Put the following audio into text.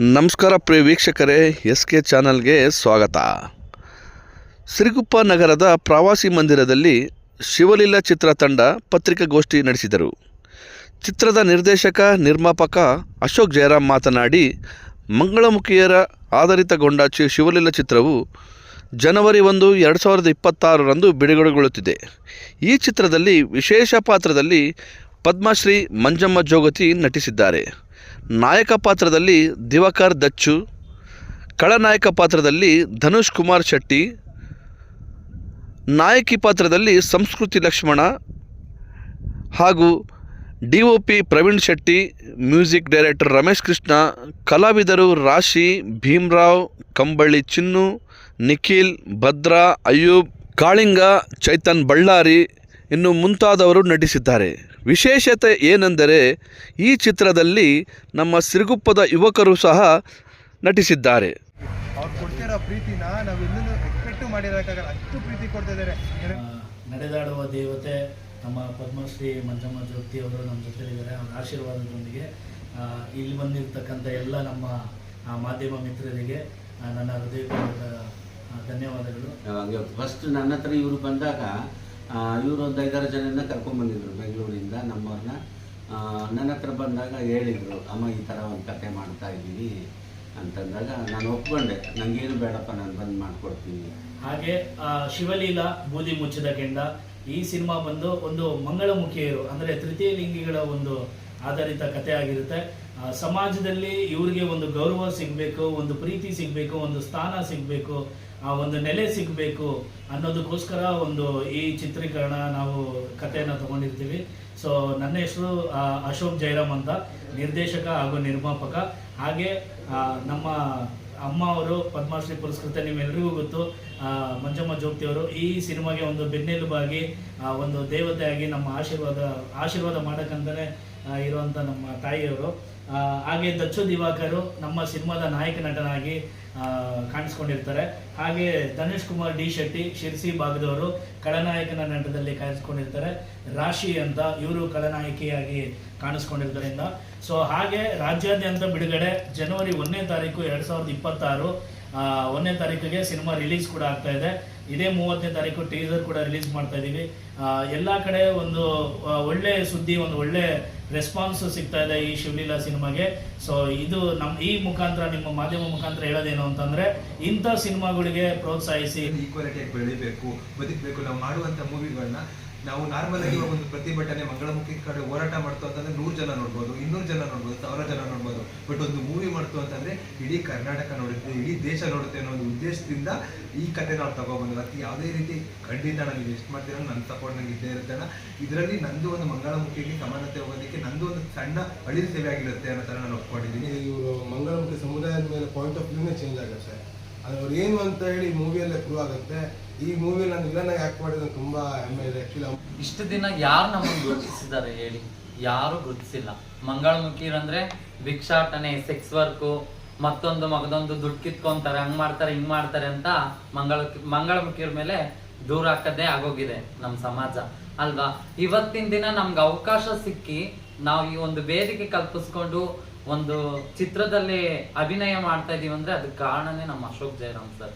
ನಮಸ್ಕಾರ ಪ್ರಿಯ ವೀಕ್ಷಕರೇ S K ಚಾನಲ್ಗೆ ಸ್ವಾಗತ. ಸಿರಿಗುಪ್ಪ ನಗರದ ಪ್ರವಾಸಿ ಮಂದಿರದಲ್ಲಿ ಶಿವಲೀಲಾ ಚಿತ್ರತಂಡ ಪತ್ರಿಕಾಗೋಷ್ಠಿ ನಡೆಸಿದರು. ಚಿತ್ರದ ನಿರ್ದೇಶಕ, ನಿರ್ಮಾಪಕ ಅಶೋಕ್ ಜಯರಾಮ್ ಮಾತನಾಡಿ, ಮಂಗಳಮುಖಿಯರ ಆಧಾರಿತಗೊಂಡ ಚಿ ಶಿವಲೀಲಾ ಚಿತ್ರವು ಜನವರಿ ಒಂದು, ಎರಡು ಸಾವಿರದ ಇಪ್ಪತ್ತಾರರಂದು ಬಿಡುಗಡೆಗೊಳ್ಳುತ್ತಿದೆ. ಈ ಚಿತ್ರದಲ್ಲಿ ವಿಶೇಷ ಪಾತ್ರದಲ್ಲಿ ಪದ್ಮಶ್ರೀ ಮಂಜಮ್ಮ ಜೋಗತಿ ನಟಿಸಿದ್ದಾರೆ. ನಾಯಕ ಪಾತ್ರದಲ್ಲಿ ದಿವಕರ್ ದಚ್ಚು, ಖಳನಾಯಕ ಪಾತ್ರದಲ್ಲಿ ಧನುಷ್ ಕುಮಾರ್ ಶೆಟ್ಟಿ, ನಾಯಕಿ ಪಾತ್ರದಲ್ಲಿ ಸಂಸ್ಕೃತಿ ಲಕ್ಷ್ಮಣ ಹಾಗೂ D O P Praveen Shetty, music director Ramesh Krishna, ಕಲಾವಿದರು ರಾಶಿ, ಭೀಮ್ರಾವ್ ಕಂಬಳ್ಳಿ ಚಿನ್ನು, ನಿಖಿಲ್, ಭದ್ರಾ, ಅಯ್ಯೂಬ್, ಕಾಳಿಂಗ, ಚೈತನ್ ಬಳ್ಳಾರಿ ಇನ್ನು ಮುಂತಾದವರು ನಟಿಸಿದ್ದಾರೆ. ವಿಶೇಷತೆ ಏನೆಂದರೆ ಈ ಚಿತ್ರದಲ್ಲಿ ನಮ್ಮ ಸಿರುಗುಪ್ಪದ ಯುವಕರು ಸಹ ನಟಿಸಿದ್ದಾರೆ. ಅವ್ರು ಕೊಡ್ತಿರೋ ಪ್ರೀತಿನ ನಾವು ಇನ್ನೂ ಎಕ್ಸ್ಪೆಕ್ಟ್ ಮಾಡಿರೋಕ್ಕಾಗಲ್ಲ ಅಷ್ಟು ಪ್ರೀತಿ ಕೊಡ್ತಾ ಇದ್ದಾರೆ. ನಡೆದಾಡುವ ದೇವತೆ ನಮ್ಮ ಪದ್ಮಶ್ರೀ ಮಂಜಮ್ಮ ಜ್ಯೋತಿ ಅವರು ನಮ್ಮ ಜೊತೆಲಿದ್ದಾರೆ. ಅವರ ಆಶೀರ್ವಾದದೊಂದಿಗೆ ಇಲ್ಲಿ ಬಂದಿರತಕ್ಕಂಥ ಎಲ್ಲ ನಮ್ಮ ಮಾಧ್ಯಮ ಮಿತ್ರರಿಗೆ ನನ್ನ ಹೃದಯಪೂರ್ವಕ ಧನ್ಯವಾದಗಳು. ಹಂಗೆ. ಫಸ್ಟ್ ನನ್ನ ಹತ್ರ ಇವರು ಬಂದಾಗ ಇವರು ಒಂದು ಐದಾರು ಜನನ ಕರ್ಕೊಂಡ್ಬಂದಿದ್ರು ಬೆಂಗಳೂರಿಂದ. ನಮ್ಮವ್ರನ್ನ ನನ್ನ ಹತ್ರ ಬಂದಾಗ ಹೇಳಿದರು, ಅಮ್ಮ, ಈ ಥರ ಒಂದು ಕತೆ ಮಾಡ್ತಾ ಇದ್ದೀವಿ. ಅಂತಂದಾಗ ನಾನು ಒಪ್ಕೊಂಡೆ. ನನಗೇನು ಬೇಡಪ್ಪ, ನಾನು ಬಂದು ಮಾಡಿಕೊಡ್ತೀನಿ. ಹಾಗೆ ಶಿವಲೀಲಾ ಬೂದಿ ಮುಚ್ಚಿದ ಕೆಂಡ. ಈ ಸಿನಿಮಾ ಬಂದು ಒಂದು ಮಂಗಳಮುಖಿಯರು ಅಂದ್ರೆ ತೃತೀಯ ಲಿಂಗಿಗಳ ಒಂದು ಆಧಾರಿತ ಕಥೆ ಆಗಿರುತ್ತೆ. ಸಮಾಜದಲ್ಲಿ ಇವರಿಗೆ ಒಂದು ಗೌರವ ಸಿಗಬೇಕು, ಒಂದು ಪ್ರೀತಿ ಸಿಗಬೇಕು, ಒಂದು ಸ್ಥಾನ ಸಿಗಬೇಕು. ಆ ಒಂದು ನೆಲೆ ಸಿಗಬೇಕು ಅನ್ನೋದಕ್ಕೋಸ್ಕರ ಒಂದು ಈ ಚಿತ್ರೀಕರಣ ನಾವು ಕಥೆಯನ್ನು ತಗೊಂಡಿರ್ತೀವಿ. ಸೊ ನನ್ನ ಹೆಸರು ಅಶೋಕ್ ಜೈರಾಮ್ ಅಂತ, ನಿರ್ದೇಶಕ ಹಾಗೂ ನಿರ್ಮಾಪಕ. ಹಾಗೆ ನಮ್ಮ ಅಮ್ಮ ಅವರು, ಪದ್ಮಶ್ರೀ ಪುರಸ್ಕೃತ ನಿಮ್ಮೆಲ್ಲರಿಗೂ ಗೊತ್ತು. ಮಂಜಮ್ಮ ಜೋಕ್ತಿ ಅವರು ಈ ಸಿನಿಮಾಗೆ ಒಂದು ಬೆನ್ನೆಲುಬಾಗಿ ಒಂದು ದೇವತೆಯಾಗಿ ನಮ್ಮ ಆಶೀರ್ವಾದ ಆಶೀರ್ವಾದ ಮಾಡಕ್ಕಂತಾನೆ ಆ, ಇರುವಂತ ನಮ್ಮ ತಾಯಿಯವರು. ಹಾಗೆ ದಚ್ಚು ದಿವಾಕರು ನಮ್ಮ ಸಿನಿಮಾದ ನಾಯಕ ನಟನಾಗಿ ಕಾಣಿಸ್ಕೊಂಡಿರ್ತಾರೆ. ಹಾಗೆ ಧನುಷ್ ಕುಮಾರ್ ಡಿ ಶೆಟ್ಟಿ ಶಿರ್ಸಿ ಭಾಗದವರು ಖಳನಾಯಕನ ನಟದಲ್ಲಿ ಕಾಣಿಸ್ಕೊಂಡಿರ್ತಾರೆ. ರಾಶಿ ಅಂತ ಇವರು ಖಳನಾಯಕಿಯಾಗಿ ಕಾಣಿಸ್ಕೊಂಡಿರೋದ್ರಿಂದ. ಸೊ ಹಾಗೆ ರಾಜ್ಯಾದ್ಯಂತ ಬಿಡುಗಡೆ ಜನವರಿ ಒಂದನೇ ತಾರೀಕು ಎರಡ್ ಸಾವಿರದ ಇಪ್ಪತ್ತಾರು ಒಂದನೇ ತಾರೀಕಿಗೆ ಸಿನಿಮಾ ರಿಲೀಸ್ ಕೂಡ ಆಗ್ತಾ ಇದೆ. ಇದೇ ಮೂವತ್ತನೇ ತಾರೀಕು ಟೀಸರ್ ಕೂಡ ರಿಲೀಸ್ ಮಾಡ್ತಾ ಇದೀವಿ. ಎಲ್ಲ ಕಡೆ ಒಂದು ಒಳ್ಳೆ ಸುದ್ದಿ ಒಂದು ಒಳ್ಳೆ ರೆಸ್ಪಾನ್ಸ್ ಸಿಗ್ತಾ ಇದೆ ಈ ಶಿವಲೀಲಾ ಸಿನಿಮಾಗೆ. ಸೊ ಇದು ನಮ್ಮ ಈ ಮುಖಾಂತರ, ನಿಮ್ಮ ಮಾಧ್ಯಮ ಮುಖಾಂತರ ಹೇಳೋದೇನು ಅಂತಂದ್ರೆ, ಇಂಥ ಸಿನಿಮಾಗಳಿಗೆ ಪ್ರೋತ್ಸಾಹಿಸಿ. ಈಕ್ವಾಲಿಟಿಯಾಗಿ ಬೆಳಿಬೇಕು, ಬದುಕಬೇಕು, ನಾವು ಮಾಡುವಂಥ ಮೂವಿಗಳನ್ನ ನಾವು ನಾರ್ಮಲ್ ಆಗಿ ಒಂದು ಪ್ರತಿಭಟನೆ ಮಂಗಳಮುಖಿ ಕಡೆ ಹೋರಾಟ ಮಾಡ್ತು ಅಂತಂದ್ರೆ ನೂರು ಜನ ನೋಡ್ಬೋದು, ಇನ್ನೂರು ಜನ ನೋಡ್ಬೋದು, ಸಾವಿರ ಜನ ನೋಡ್ಬೋದು. ಬಟ್ ಒಂದು ಮೂವಿ ಮಾಡ್ತು ಅಂತಂದ್ರೆ ಇಡೀ ಕರ್ನಾಟಕ ನೋಡುತ್ತೆ, ಇಡೀ ದೇಶ ನೋಡುತ್ತೆ ಅನ್ನೋ ಒಂದು ಉದ್ದೇಶದಿಂದ ಈ ಕತೆ ನಾವು ತಗೊಬಂದ್ರು ಅದಕ್ಕೆ ಯಾವುದೇ ರೀತಿ ಖಂಡಿತ ನನಗೆ ಎಷ್ಟು ಮಾಡ್ತೀರೋ ನನ್ನ ಸಪೋರ್ಟ್ ನಂಗೆ ಇದ್ದೇ ಇರುತ್ತೆ ಇದರಲ್ಲಿ ನಂದು ಒಂದು ಮಂಗಳಮುಖಿಗೆ ಸಮಾನತೆ ಹೋಗೋದಕ್ಕೆ ನಂದು ಒಂದು ಸಣ್ಣ ಅಳಿ ಸೇವೆ ಆಗಿರುತ್ತೆ ಅನ್ನೋ ಥರ ನಾನು ಒಪ್ಕೊಂಡಿದ್ದೀನಿ. ಇವರು ಮಂಗಳಮುಖಿ ಸಮುದಾಯದ ಮೇಲೆ ಪಾಯಿಂಟ್ ಆಫ್ ವ್ಯೂನೇ ಚೇಂಜ್ ಆಗುತ್ತೆ. ಅದು ಏನು ಅಂತ ಹೇಳಿ ಮೂವಿಯಲ್ಲೇ ಪ್ರೂವ್ ಆಗುತ್ತೆ. ಈ ಮೂವಿ ನಾನು ಆಗಿ ಆಕ್ಟ್ ಮಾಡಿದ್ರೆ ತುಂಬಾ ಹೆಮ್ಮೆ ಇದೆ. ಇಷ್ಟು ದಿನ ಯಾರು ನಮ್ಮನ್ನು ಗುರುತಿಸಿದ್ದಾರೆ ಹೇಳಿ? ಯಾರು ಗುರುತಿಸಿಲ್ಲ. ಮಂಗಳಮುಖಿರಂದ್ರೆ ಭಿಕ್ಷಾಟನೆ ಸೆಕ್ಸ್ ವರ್ಕು ಮತ್ತೊಂದು ಮಗದೊಂದು ದುಡ್ಡು ಕಿತ್ಕೊಂತಾರೆ, ಹಂಗ್ ಮಾಡ್ತಾರೆ, ಹಿಂಗ್ ಮಾಡ್ತಾರೆ ಅಂತ ಮಂಗಳ, ಮಂಗಳಮುಖಿಯರ ಮೇಲೆ ದೂರ ಹಾಕದೇ ಆಗೋಗಿದೆ ನಮ್ಮ ಸಮಾಜ. ಅಲ್ವಾ? ಇವತ್ತಿನ ದಿನ ನಮ್ಗೆ ಅವಕಾಶ ಸಿಕ್ಕಿ ನಾವು ಈ ಒಂದು ವೇದಿಕೆ ಕಲ್ಪಿಸ್ಕೊಂಡು ಒಂದು ಚಿತ್ರದಲ್ಲಿ ಅಭಿನಯ ಮಾಡ್ತಾ ಇದೀವಿ ಅಂದ್ರೆ ಅದಕ್ಕೆ ಕಾರಣನೇ ನಮ್ಮ ಅಶೋಕ್ ಜಯರಾಮ್ ಸರ್.